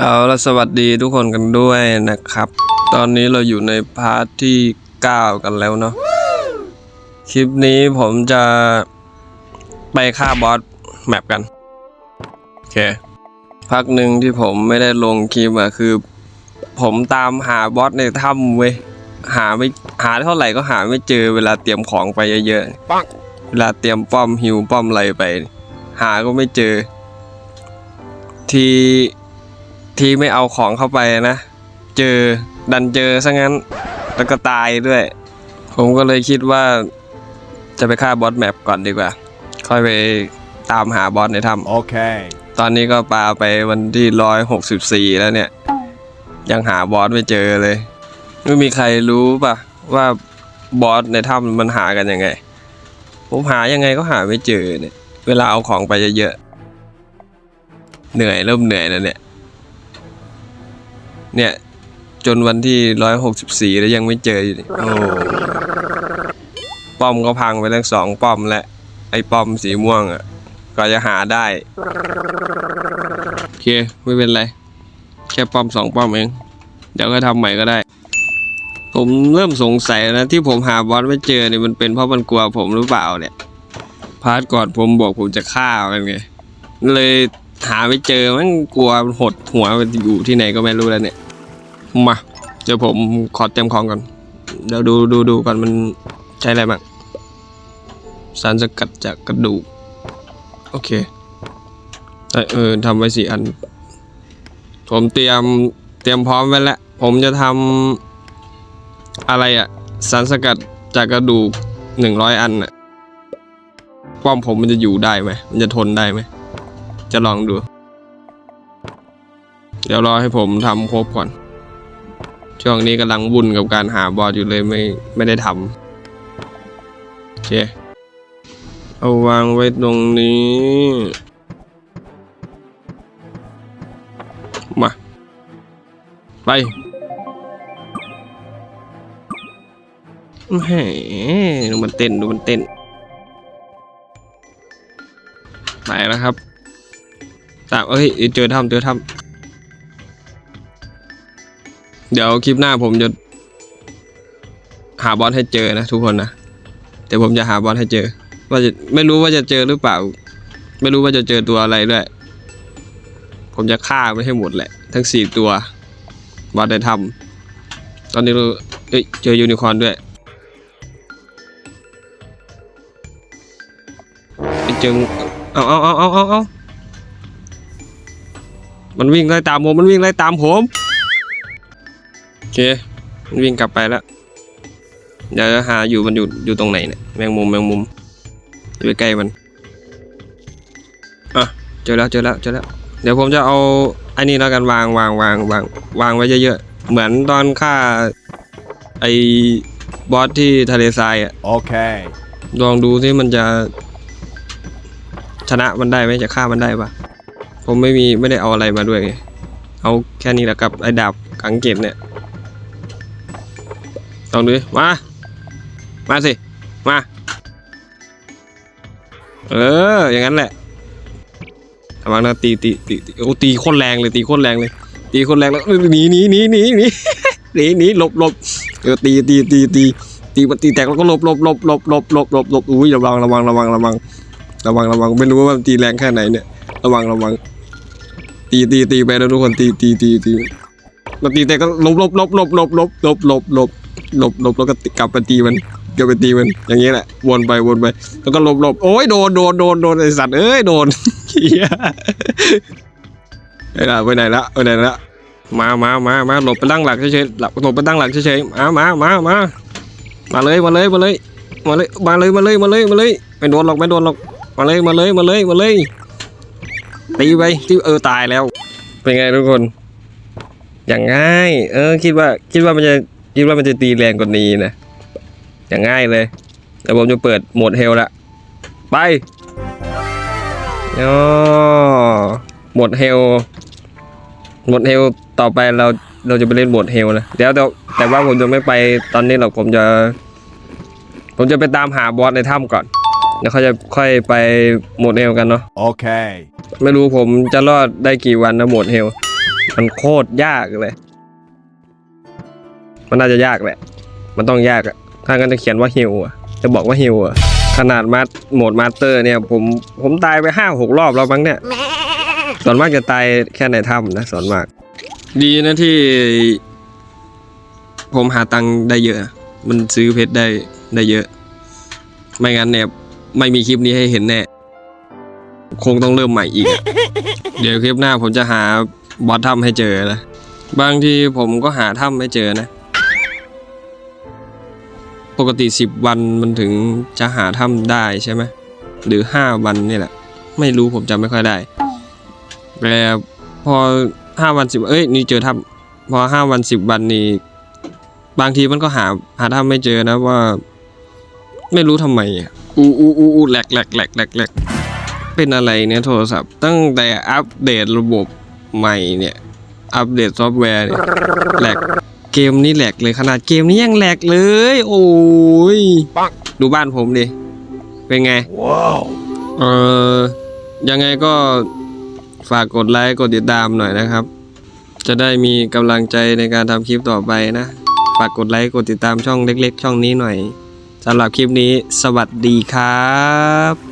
เอาละสวัสดีทุกคนกันด้วยนะครับ ตอนนี้เราอยู่ในพาร์ทที่ 9 กันแล้วเนาะคลิปนี้ผมจะไปฆ่าบอสแมปกัน โอเค พักหนึ่งที่ผมไม่ได้ลงคลิปอะคือ ผมตามหาบอสในถ้ำเว้ยหาไม่หาเท่าไหร่ก็หาไม่เจอเวลาเตรียมของไปเยอะๆเวลาเตรียมป้อมฮิวป้อมอะไรไป หาก็ไม่เจอ ที ทีไม่เอาของเข้าไปนะ เจอดันเจอซะงั้น แล้วก็ตายด้วย ผมก็เลยคิดว่า จะไปฆ่าบอสแมปก่อนดีกว่า ค่อยไปตามหาบอสในถ้ำ Okay. ตอนนี้ก็ปาไปวันที่ร้อยหกสิบสี่แล้วเนี่ย ยังหาบอสไม่เจอเลย ไม่มีใครรู้ปะว่าบอสในถ้ำมันหากันยังไง ผมหายังไงก็หาไม่เจอเนี่ย เวลาเอาของไปเยอะๆเหนื่อยเริ่มเหนื่อยแล้วเนี่ย เนี่ย จนวันที่ร้อยหกสิบสี่แล้วยังไม่เจออยู่นี่โอ้ป้อมก็พังไปทั้งสองป้อมแล้วไอ้ป้อมสีม่วงอะ ก็จะหาได้ โอเค ไม่เป็นไร แค่ป้อมสองป้อมเอง เดี๋ยวก็ทำใหม่ก็ได้ ผมเริ่มสงสัยนะที่ผมหาบอสไม่เจอเนี่ยมันเป็นเพราะมันกลัวผมหรือเปล่าเนี่ย พาร์ทก่อนผมบอกผมจะฆ่ามันไงเลยหาไม่เจอมันกลัวมันหดหัวมันอยู่ที่ไหนก็ไม่รู้แล้วเนี่ย มา เดี๋ยวผมขอเต็มของก่อน เดี๋ยวดูดูดูก่อนมันใช้อะไรบ้าง สารสกัดจากกระดูก โอเคเอ้เออทำไว้สี่อัน ผมเตรียมเตรียมพร้อมไว้แล้ว ผมจะทำอะไรอะสารสกัดจากกระดูกหนึ่งร้อยอันอะป้อมผมมันจะอยู่ได้ไหม มันจะทนได้ไหม จะลองดู เดี๋ยวรอให้ผมทำครบก่อน ช่วงนี้กำลังวุ่นกับการหาบอสอยู่เลยไม่ไม่ได้ทำโอเคเอาวางไว้ตรงนี้ มา ไปแหมดูมันเต้น ดูมันเต้น ไปแล้วครับตามเอ้ย เจอถ้ำเจอถ้ำ เดี๋ยวคลิปหน้าผมจะหาบอสให้เจอนะทุกคนนะเดี๋ยวผมจะหาบอสให้เจอ ว่าจะไม่รู้ว่าจะเจอหรือเปล่า ไม่รู้ว่าจะเจอตัวอะไรด้วย ผมจะฆ่าไปให้หมดแหละ ทั้งสี่ตัวบอสได้ทำตอนนี้เราเอ้ยเจอยูนิคอร์นด้วยไปเจอเอาเอาเอาเอาเอามันวิ่งไล่ตามผมมันวิ่งไล่ตามผม เคมันวิ่งกลับไปแล้วเดี๋ยวจะหาอยู่มันอยู่อยู่ตรงไหนเนี่ยแมงมุมแมงมุมอยู่ใกล้ๆมันอะเจอแล้วเจอแล้วเจอแล้ว เดี๋ยวผมจะเอาอันนี้แล้วกันวางวางวางวางวางไว้เยอะๆเหมือนตอนฆ่าไอ้บอสที่ทะเลทรายอะ Okay. ลองดูที่มันจะ ชนะมันได้ไหมจะฆ่ามันได้ปะผมไม่มีไม่ได้เอาอะไรมาด้วยไงเอาแค่นี้แหละกับไอ้ดาบกังเก็บเนี่ยล องดูมา มาสิ มา เออ อย่างนั้นแหละระวังนะตีตีตีโอ้ตีโคตรแรงเลยตีโคตรแรงเลย ตีโคตรแรงแล้วหนีหนีหนีหนีหนีหนีหนีหลบหลบเออตีตีตีตีตีมันตีแตกแล้วก็หลบหลบหลบหลบหลบหลบหลบหลบอุ้ยระวังระวังระวังระวังระวังระวังไม่รู้ว่ามันตีแรงแค่ไหนเนี่ย ระวังระวัง ตีตีตีไปแล้วทุกคนตีตีตีตีมันตีแต่ก็หลบหลบหลบหลบหลบหลบหลบหลบ หลบหลบแล้วก็กลับไปตีมันกลับไปตีมันอย่างนี้แหละ วนไปวนไปแล้วก็หลบหลบโอ้ยโดนโดนโดนโดนไอสัตว์เอ้ยโดนเฮียไปไหนไปไหนละไปไหนละมามามามาหลบไปตั้งหลักเฉยๆหลบหลบไปตั้งหลักเฉยๆมามามามามาเลยมาเลยมาเลยมาเลยมาเลยมาเลยมาเลยมาเลยไม่โดนหรอกไม่โดนหรอกมาเลยมาเลยมาเลยมาเลยตีไปที่เออตายแล้ว เป็นไงทุกคน อย่างง่าย เออคิดว่าคิดว่ามันจะ คิดว่ามันจะตีแรงกว่านี้นะ อย่างง่ายเลยแต่ผมจะเปิดโหมดเฮลละ ไปอ๋อโหมดเฮลโหมดเฮลต่อไปเราเราจะไปเล่นโหมดเฮลนะเดี๋ยวแต่แต่ว่าผมจะไม่ไปตอนนี้หรอกผมจะ ผมจะไปตามหาบอสในถ้ำก่อนแล้วเขาจะค่อยไปโหมดเฮลกันเนาะ Okay. ไม่รู้ผมจะรอดได้กี่วันนะโหมดเฮลมันโคตรยากเลย มันน่าจะยากแหละ มันต้องยากอะถ้างั้นจะเขียนว่าฮิวอะจะบอกว่าฮิวอะขนาดมาสโหมดมาสเตอร์เนี่ยผมผมตายไปห้าหกรอบแล้วมั้งเนี่ยส่วนมากจะตายแค่ในถ้ำนะส่วนมาก ดีนะที่ ผมหาตังค์ได้เยอะ มันซื้อเพชรได้ได้เยอะ ไม่งั้นเนี่ยไม่มีคลิปนี้ให้เห็นแน่คงต้องเริ่มใหม่อีกอเดี๋ยวคลิปหน้าผมจะหาบอสถ้ำให้เจอนะบางทีผมก็หาถ้ำไม่เจอนะ ปกติสิบวันมันถึงจะหาถ้ำได้ใช่ไหมหรือห้าวันนี่แหละ ไม่รู้ผมจำไม่ค่อยได้แต่พอห้าวันสิบเอ้ยนี่เจอถ้ำพอห้าวันสิบวันนี่บางทีมันก็หาหาถ้ำไม่เจอนะว่า ไม่รู้ทำไมอะอูอูอูอูแหลกแหลกแหลกแหลกแหลกเป็นอะไรเนี่ยโทรศัพท์ ตั้งแต่อัปเดตระบบใหม่เนี่ย อัปเดตซอฟต์แวร์เนี่ยแหลก เกมนี้แหลกเลยขนาดเกมนี้ยังแหลกเลย โอ้ยดูบ้านผมดิ เป็นไงเออยังไงก็ฝากกดไลค์กดติดตามหน่อยนะครับ จะได้มีกำลังใจในการทำคลิปต่อไปนะ ฝากกดไลค์กดติดตามช่องเล็ก ๆ ช่องนี้หน่อยสำหรับคลิปนี้ สวัสดีครับ